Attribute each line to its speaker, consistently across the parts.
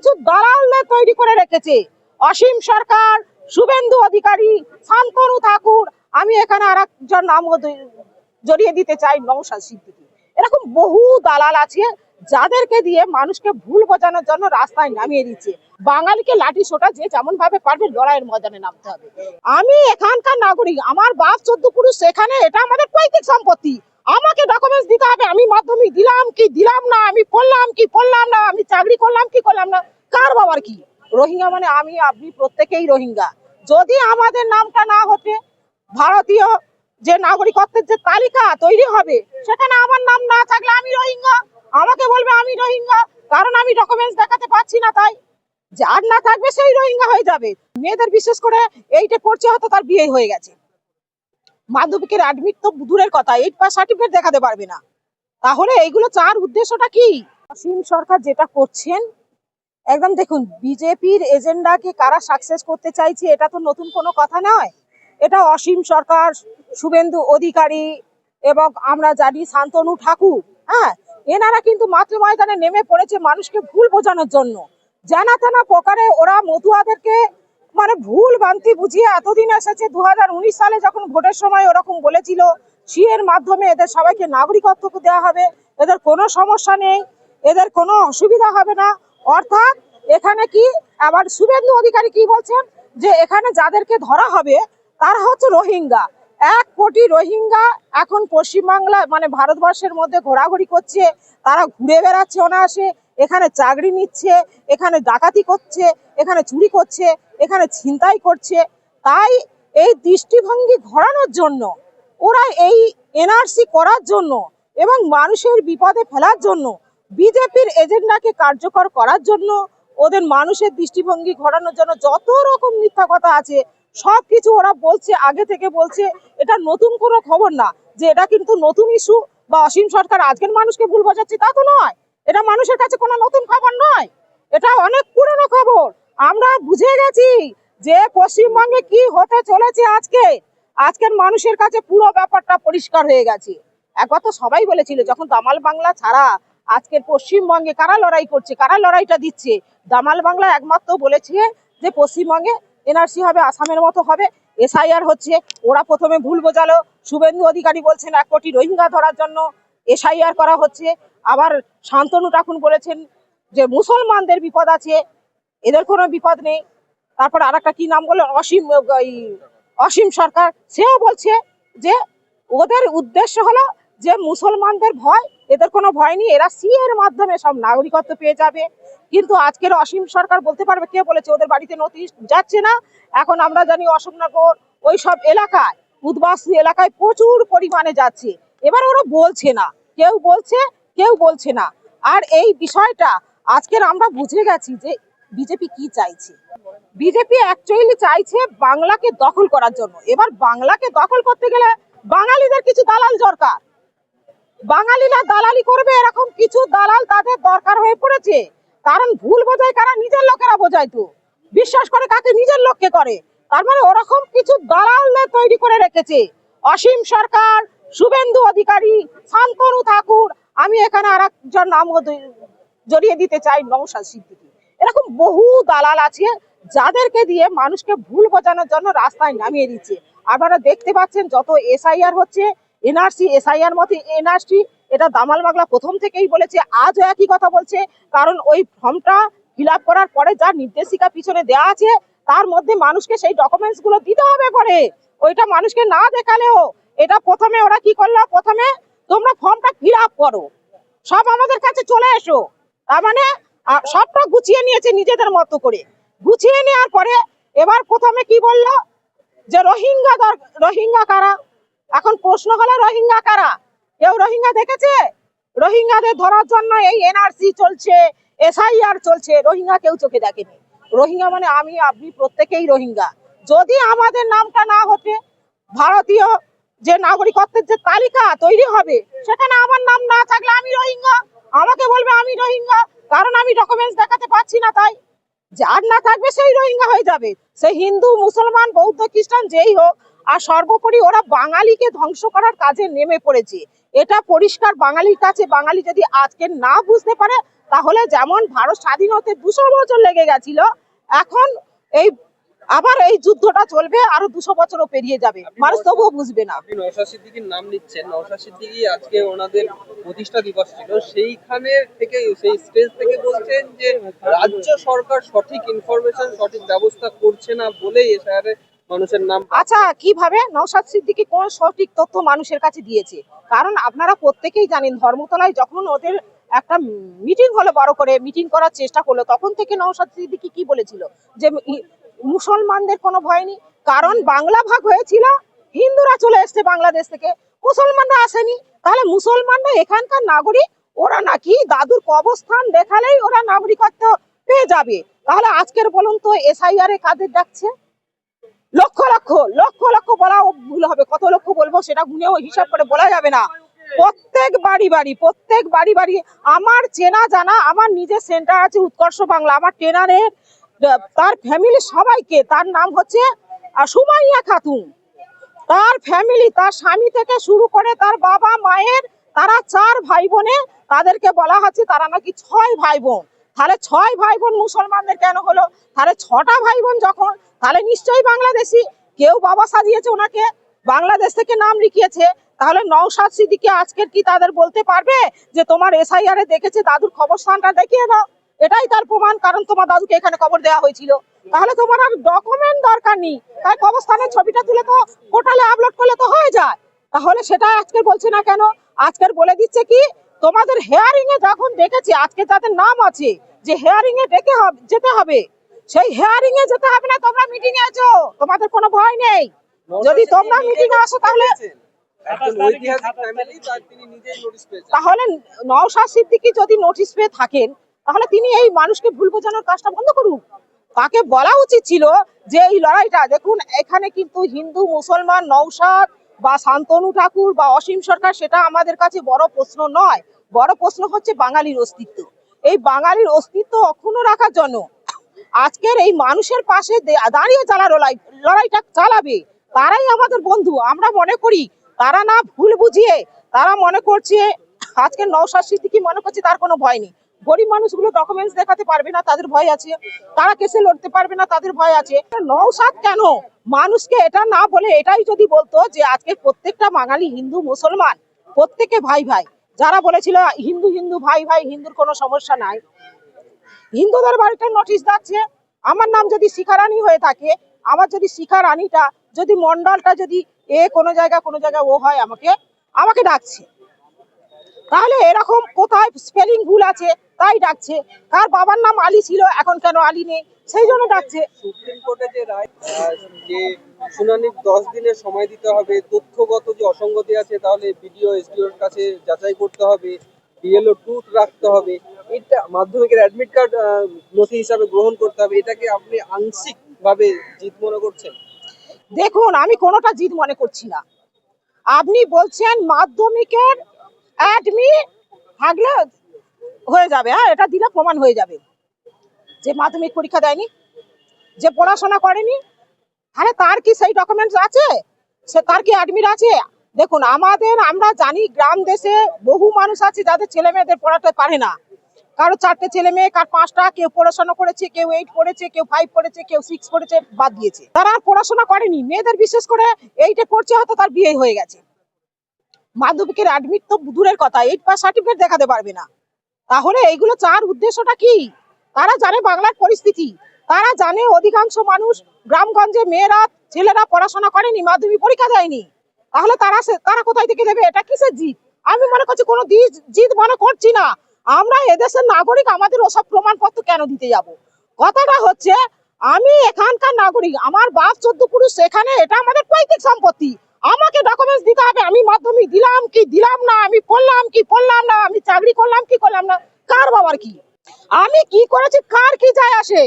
Speaker 1: কিছু দালালদের তৈরি করে রেখেছে। অসীম সরকার, শুভেন্দু অধিকারী, শান্তনু ঠাকুর, আমি এখানে আর একজন নাম জড়িয়ে দিতে চাই নৌশাদ সিদ্দিকী এরকম বহু দালাল আছে যাদেরকে দিয়ে মানুষকে ভুল বোঝানোর জন্য রাস্তায় নামিয়ে দিচ্ছে। বাঙালিকে লাঠি সোটা যে যেমন ভাবে পারবে লড়াইয়ের ময়দানে নামতে হবে। আমি এখানকার নাগরিক, আমার বাপ চোদ্দ পুরুষ, সেখানে এটা আমাদের পৈতৃক সম্পত্তি। আমাকে ডকুমেন্টস দিতে হবে। আমি মাধ্যমিক দিলাম কি দিলাম না? আমি পড়লাম কি পড়লাম না? আমি চাকরি করলাম কি করলাম না? কার বাবার কি? রোহিঙ্গা মানে আমি, আপনি প্রত্যেকেই রোহিঙ্গা। যদি আমাদের নামটা না হতে, ভারতীয় যে নাগরিকত্বের যে তালিকা তৈরি হবে, সেখানে আমার নাম না থাকলে আমি রোহিঙ্গা। আমাকে বলবে আমি রোহিঙ্গা। কারণ আমি ডকুমেন্টস দেখাতে পাচ্ছি না তাই। যার না থাকবে সেই রোহিঙ্গা হয়ে যাবে। মেয়েদের বিশেষ করে এইটে পড়ছে, হয়তো তার বিয়ে হয়ে গেছে। মাধ্যমিকের অ্যাডমিট তো দূরের কথা এইট পাস সার্টিফিকেট দেখাতে পারবে না। তাহলে এইগুলো চার উদ্দেশ্যটা কি? অসীম সরকার যেটা করছেন, একদম দেখুন, বিজেপির এজেন্ডাকে কারা সাকসেস করতে চাইছে, এটা তো নতুন কোনো কথা নয়। এটা অসীম সরকার, শুভেন্দু অধিকারী এবং আমরা জানি শান্তনু ঠাকুর হ্যাঁ? এনারা কিন্তু মাতৃ ময়দানে নেমে পড়েছে মানুষকে ভুল বোঝানোর জন্য। জানা তেনা প্রকারে ওরা মতুয়াদেরকে মানে ভুল বান্তি বুঝিয়ে এতদিন এসেছে, দুহাজার উনিশ সালে যখন ভোটের সময় ওরকম বলেছিল, সি এর মাধ্যমে এদের সবাইকে নাগরিকত্ব দেওয়া হবে, এদের কোনো সমস্যা নেই, এদের কোনো অসুবিধা হবে না। অর্থাৎ এখানে কি, আবার শুভেন্দু অধিকারী কি বলছেন? যে এখানে যাদেরকে ধরা হবে, তারা হচ্ছে রোহিঙ্গা। এক কোটি রোহিঙ্গা এখন পশ্চিমবাংলা মানে ভারতবর্ষের মধ্যে ঘোরাঘুরি করছে, তারা ঘুরে বেড়াচ্ছে অনায়াসে, এখানে চাকরি নিচ্ছে, এখানে ডাকাতি করছে, এখানে চুরি করছে এখানে ছিনতাই করছে। তাই এই দৃষ্টিভঙ্গি ঘোরানোর জন্য, ওরা এই এনআরসি করার জন্য এবং মানুষের বিপদে ফেলার জন্য, বিজেপির এজেন্ডাকে কার্যকর করার জন্য ওদের মানুষের দৃষ্টিভঙ্গি ঘোরানোর জন্য যত রকম মিথ্যা কথা আছে সব কিছু ওরা বলছে, আগে থেকে বলছে। এটা নতুন কোনো খবর না যে এটা কিন্তু নতুন ইস্যু বা অসীম সরকার আজকের মানুষকে ভুল বোঝাচ্ছে, তা তো নয়। এটা মানুষের কাছে কোনো নতুন খবর নয়। এটা অনেক পুরনো খবর। আমরা বুঝে গেছি যে পশ্চিমবঙ্গে কি হতে চলেছে আজকে। আজকের মানুষের কাছে পুরো ব্যাপারটা পরিষ্কার হয়ে গেছে। একবার তো সবাই বলেছিল, যখন দামাল বাংলা ছাড়া আজকের পশ্চিমবঙ্গে কারা লড়াই করছে, কারা লড়াইটা দিচ্ছে? দামাল বাংলা একমাত্র বলেছে যে পশ্চিমবঙ্গে এনআরসি হবে, আসামের মতো হবে, এসআইআর হচ্ছে, ওরা প্রথমে ভুল বোঝালো। শুভেন্দু অধিকারী বলছেন, এক কোটি রোহিঙ্গা ধরার জন্য এসআইআর করা হচ্ছে। আবার শান্তনু ঠাকুর বলেছেন যে, মুসলমানদের বিপদ আছে এদের কোনো বিপদ নেই। তারপর আর একটা কি নাম বলল অসীম অসীম সরকার, সেও বলছে যে ওদের উদ্দেশ্য হলো যে মুসলমানদের ভয়, এদের কোনো ভয় নেই। এরা সি এর মাধ্যমে সব নাগরিকত্ব পেয়ে যাবে। কিন্তু আজকের অসীম সরকার বলতে পারবে কে বলেছে? ওদের বাড়িতে নোটিশ যাচ্ছে না। এখন আমরা জানি অশোকনগর ওই সব এলাকায়, উদ্বাস্তু এলাকায় প্রচুর পরিমাণে যাচ্ছে। এবার ওরা বলছে না। কেউ বলছে কেউ বলছে না। আর এই বিষয়টা আজকের আমরা বুঝে গেছি যে বিজেপি কি চাইছে? বিজেপি অ্যাকচুয়ালি চাইছে বাংলাকে দখল করার জন্য। এবার বাংলাকে দখল করতে গেলে বাঙালিদের কিছু দালাল দরকার। বাঙালিরা দালালি করবে এরকম কিছু দালাল তাদের দরকার হয়ে পড়েছে। কারণ ভুল বোঝায় কারা? নিজের লোকেরা বোঝায় তো। বিশ্বাস করে কাকে? নিজের লোককে করে। তার মানে ওরকম কিছু দালালদের তৈরি করে রেখেছে। অসীম সরকার, শুভেন্দু অধিকারী, শান্তনু ঠাকুর। আমি এখানে আর একজন নাম জড়িয়ে দিতে চাই নৌশাদ সিদ্দিকী। এরকম বহু দালাল আছে যাদেরকে দিয়ে মানুষকে ভুল বোঝানোর জন্য রাস্তায় নামিয়ে দিচ্ছে। আপনারা দেখতে পাচ্ছেন যত এসআইআর হচ্ছে, এনআরসি, এসআইআর মতে এনআরসি, এটা দামাল বাংলা প্রথম থেকেই বলেছে, আজও একই কথা বলছে, কারণ ওই ফর্মটা ফিল করার পরে যা নির্দেশিকা পিছনে দেওয়া আছে, তার মধ্যে মানুষকে সেই ডকুমেন্টসগুলো দিতে হবে পরে ওইটা মানুষকে না দেখালেও, এটা প্রথমে ওরা কি করল? প্রথমে তোমরা ফর্মটা ফিল করো। সব আমাদের কাছে চলে এসো। তার মানে সবটা গুছিয়ে নিয়েছে নিজেদের মতো করে। গুছিয়ে নেওয়ার পরে এবার প্রথমে কি বলল? যে রোহিঙ্গা রোহিঙ্গা কারা? এখন প্রশ্ন হলো, রোহিঙ্গা কারা? কেউ রোহিঙ্গা দেখেছে? রোহিঙ্গাদের ধরার জন্য এই এনআরসি চলছে, এসআইআর চলছে, রোহিঙ্গা কেউ চোখে দেখেনি। রোহিঙ্গা মানে আমি, আপনি প্রত্যেকেই রোহিঙ্গা। যদি আমাদের নামটা না হতে, ভারতীয় যে নাগরিকত্বের যে তালিকা তৈরি হবে, সেখানে আমার নাম না থাকলে আমি রোহিঙ্গা। আমাকে বলবে, আমি রোহিঙ্গা। কারণ আমি ডকুমেন্টস দেখাতে পারছি না তাই। যার না থাকবে সেই রোহিঙ্গা হয়ে যাবে। সে হিন্দু, মুসলমান, বৌদ্ধ, খ্রিস্টান, যেই হোক, আর সর্বোপরি ওরা বাঙালিকে ধ্বংস করার কাজে নেমে পড়েছে। এটা পরিষ্কার বাঙালির কাছে, বাঙালি যদি আজকে না বুঝতে পারে, তাহলে যেমন ভারত স্বাধীন হতে দুশো বছর লেগে গেছিল, এখন এই আবার এই যুদ্ধটা চলবে আরও দুশো বছরও পেরিয়ে যাবে। মানুষ তবুও বুঝবে না।
Speaker 2: নওশাদ সিদ্দিকীর নাম নিচ্ছেন। নওশাদ সিদ্দিকী আজকে ওনাদের প্রতিষ্ঠা দিবস ছিল। সেইখানে থেকে সেই স্টেজ থেকে বলছেন যে রাজ্য সরকার সঠিক ইনফরমেশন সঠিক ব্যবস্থা করছে না বলেই এসআইআর মানুষের নাম
Speaker 1: আচ্ছা কীভাবে? নৌসাদ সিদ্দিকি কোন সঠিক তথ্য মানুষের কাছে দিয়েছে? কারণ আপনারা প্রত্যেকেই জানেন ধর্মতলায় যখন ওদের একটা মিটিং হলো বড় করে মিটিং করার চেষ্টা করল তখন থেকে নৌসাদ সিদ্দিকি কি বলেছিল? যে মুসলমানদের কোনো ভয় নেই। কারণ বাংলা ভাগ হয়েছিল, হিন্দুরা চলে এসছে বাংলাদেশ থেকে। মুসলমানরা আসেনি। তাহলে মুসলমানরা এখানকার নাগরিক, ওরা নাকি দাদুর কবস্থান দেখালেই ওরা নাগরিকত্ব পেয়ে যাবে। তাহলে আজকের বলুন তো এসআইআর এ কাদের ডাকছে? লক্ষ লক্ষ লক্ষ লক্ষ বলা ভুল হবে। কত লক্ষ বলব সেটা গুনেও হিসাব করে বলা যাবে না। প্রত্যেক বাড়ি বাড়ি, প্রত্যেক বাড়ি বাড়ি, আমার চেনা জানা, আমার নিজের সেন্টার আছে উৎকর্ষ বাংলা, আমার ট্রেনারের তার ফ্যামিলি সবাইকে, তার নাম হচ্ছে সুমাইয়া খাতুন। তার ফ্যামিলি তার স্বামী থেকে শুরু করে তার বাবা, মায়ের, তারা চার ভাই বোনে তাদেরকে বলা হচ্ছে, তারা নাকি ছয় ভাই বোন তাহলে ছয় ভাই বোন মুসলমানদের কেন হলো? তাহলে ছটা ভাই বোন যখন, তাহলে নিশ্চয়ই বাংলাদেশি। কেউ বাবা সাজিয়েছে ওনাকে, বাংলাদেশ থেকে নাম লিখিয়েছে। তাহলে নওশাদ সিদ্দিকি আজকের কি তাদের বলতে পারবে? যে তোমার এসআইআর দেখেছে, দাদুর খবর স্থানটা দেখিয়ে দাও। এটাই তার প্রমাণ কারণ তোমার দাদুকে এখানে কবর দেওয়া হয়েছিল। তাহলে তোমার আর ডকুমেন্ট দরকার নেই। তাই কবরস্থানের ছবিটা তুলে তো পোর্টালে আপলোড করলে তো হয়ে যায়। তাহলে সেটা আজকে বলছে না কেন? আজকের বলে দিচ্ছে কি তোমাদের হেয়ারিং এ যখন দেখেছি আজকে তাদের নাম আছে যে হেয়ারিং এ ডেকে যেতে হবে সেই হেয়ারিং এ যেতে হবে না তোমরা মিটিং এ আছো। তোমাদের কোনো ভয় নেই। যদি তোমরা মিটিং এ আসো তাহলে
Speaker 2: একজন ঐতিহাসিক ফ্যামিলি তার তিনি নিজেই নোটিশ পেয়েছেন।
Speaker 1: তাহলে নওশাদ সিদ্দিকী যদি নোটিশ পেয়ে থাকেন তাহলে তিনি এই মানুষকে ভুল বোঝানোর কাজটা বন্ধ করুন তাকে বলা উচিত ছিল যে এই লড়াইটা, দেখুন, এখানে কিন্তু হিন্দু, মুসলমান নৌসাদ বা শান্তনু ঠাকুর বা অসীম সরকার, সেটা আমাদের কাছে বড় প্রশ্ন নয়। বড় প্রশ্ন হচ্ছে বাঙালির অস্তিত্ব। এই বাঙালির অস্তিত্ব অক্ষুণ্ণ রাখার জন্য আজকের এই মানুষের পাশে দাঁড়িয়ে যারা লড়াই, লড়াইটা চালাবে, তারাই আমাদের বন্ধু। আমরা মনে করি, তারা না ভুল বুঝিয়ে, তারা মনে করছে আজকে নৌসাদ কি মনে করছে তার কোনো ভয় নেই। গরিব মানুষগুলো ডকুমেন্টস দেখাতে পারবে না, তাদের ভয় আছে। তারা কেসে লড়তে পারবে না, তাদের ভয় আছে। নৌসাদ কেন? মানুষকে এটা না বলে এটাই যদি বলতো যে আজকে প্রত্যেকটা বাঙালি হিন্দু মুসলমান, প্রত্যেকে ভাই ভাই। যারা বলেছিল হিন্দু হিন্দু ভাই ভাই, হিন্দুর কোনো সমস্যা নাই। হিন্দুদের বাড়িতে নোটিশ যাচ্ছে। আমার নাম যদি শিখা রানী হয়ে থাকে, আমার যদি শিখা রানীটা যদি মন্ডলটা যদি এ কোনো জায়গা কোনো জায়গা ও হয়, আমাকে আমাকে ডাকছে। তাহলে এরকম কোথায় স্পেলিং ভুল আছে? তাই ডাকছে। কার বাবার নাম আলী ছিল এখন কেন আলী নেই? সেই জন্য ডাকছে।
Speaker 2: সুপ্রিম কোর্টে যে রায় যে শুনানির দশ দিনের সময় দিতে হবে তথ্যগত যে অসঙ্গতি আছে তাহলে বিডিও এসডিওর কাছে যাচাই করতে হবে বিএলও টু রাখতে হবে। এটা মাধ্যমিকের অ্যাডমিট কার্ড নথি হিসাবে গ্রহণ করতে হবে। এটাকে আপনি আংশিক ভাবে জিত মনে করছেন?
Speaker 1: দেখুন আমি কোনোটা জিত মনে করছি না। আপনি বলছেন মাধ্যমিকের অ্যাডমি থাকলে হয়ে যাবে হ্যাঁ এটা দিলে প্রমাণ হয়ে যাবে। যে মাধ্যমিক পরীক্ষা দেয়নি, যে পড়াশোনা করেনি তাহলে তার কি সেই ডকুমেন্টস আছে? সে তার কি অ্যাডমিট আছে? দেখুন, আমাদের, আমরা জানি গ্রাম দেশে বহু মানুষ আছে যাদের ছেলে মেয়েদের পড়াতে পারে না। কারও চারটে ছেলে মেয়ে, কার পাঁচটা, কেউ পড়াশোনা করেছে, কেউ এইট পড়েছে, কেউ ফাইভ পড়েছে, কেউ সিক্স পড়েছে, বাদ দিয়েছে। তারা আর পড়াশোনা করেনি। মেয়েদের বিশেষ করে এইটে পড়ছে, হয়তো তার বিয়ে হয়ে গেছে। মাধ্যমিকের অ্যাডমিট তো দূরের কথা এইট পাস সার্টিফিকেট দেখাতে পারবে না। তাহলে এইগুলো চার উদ্দেশ্যটা কি? তারা জানে বাংলার পরিস্থিতি। তারা জানে অধিকাংশ মানুষ গ্রামগঞ্জে মেয়েরা, ছেলেরা পড়াশোনা করেনি, মাধ্যমিক পরীক্ষা দেয়নি। তাহলে তারা তারা কোথায় থেকে দেবে এটা কিসের জিত? আমি মনে করছি কোনো জিত মনে করছি না। আমরা এদেশের নাগরিক, আমাদের ওসব প্রমাণপত্র কেন দিতে যাব? কথাটা হচ্ছে, আমি এখানকার নাগরিক, আমার বাপ চোদ্দ পুরুষ, সেখানে এটা আমাদের পৈতৃক সম্পত্তি। আমাকে ডকুমেন্টস দিতে হবে। আমি মাধ্যমিক দিলাম কি দিলাম না? আমি পড়লাম কি পড়লাম না? আমি চাকরি করলাম কি করলাম না? কার বাবার কি? আমি কি করেছি? কার কি যায় আসে?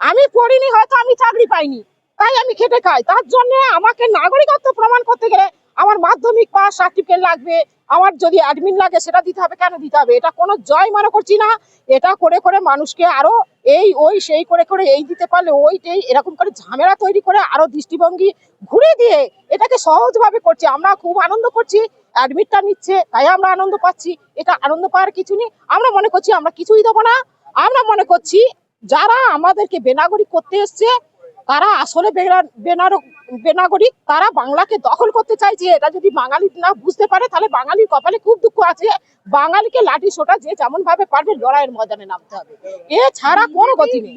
Speaker 1: আমি পড়িনি, হয়তো আমি চাকরি পাইনি। তাই আমি খেটে খাই। তার জন্য আমাকে নাগরিকত্ব প্রমাণ করতে গেলে আমার মাধ্যমিক পাস সার্টিফিকেট লাগবে। আমার যদি অ্যাডমিন লাগে, সেটা দিতে হবে, কেন দিতে হবে? এটা কোনো জয় মনে করছি না। এটা করে করে মানুষকে আরও এই, ওই, সেই করে করে এই দিতে পারলে ওইটাই এরকম করে ঝামেলা তৈরি করে আরও দৃষ্টিভঙ্গি ঘুরে দিয়ে এটাকে সহজভাবে করছে। আমরা খুব আনন্দ করছি অ্যাডমিটটা নিচ্ছে, তাই আমরা আনন্দ পাচ্ছি। এটা আনন্দ পাওয়ার কিছু নেই। আমরা মনে করছি আমরা কিছুই দেবো না। আমরা মনে করছি যারা আমাদেরকে বেনাগরিক করতে এসছে তারা আসলে বেনা- বেনাগরিক, তারা বাংলাকে দখল করতে চাইছে এটা যদি বাঙালি না বুঝতে পারে, তাহলে বাঙালির কপালে খুব দুঃখ আছে। বাঙালিকে লাঠি সোটা যে যেমন ভাবে পারবে লড়াইয়ের ময়দানে নামতে হবে। এছাড়া কোনো গতি নেই।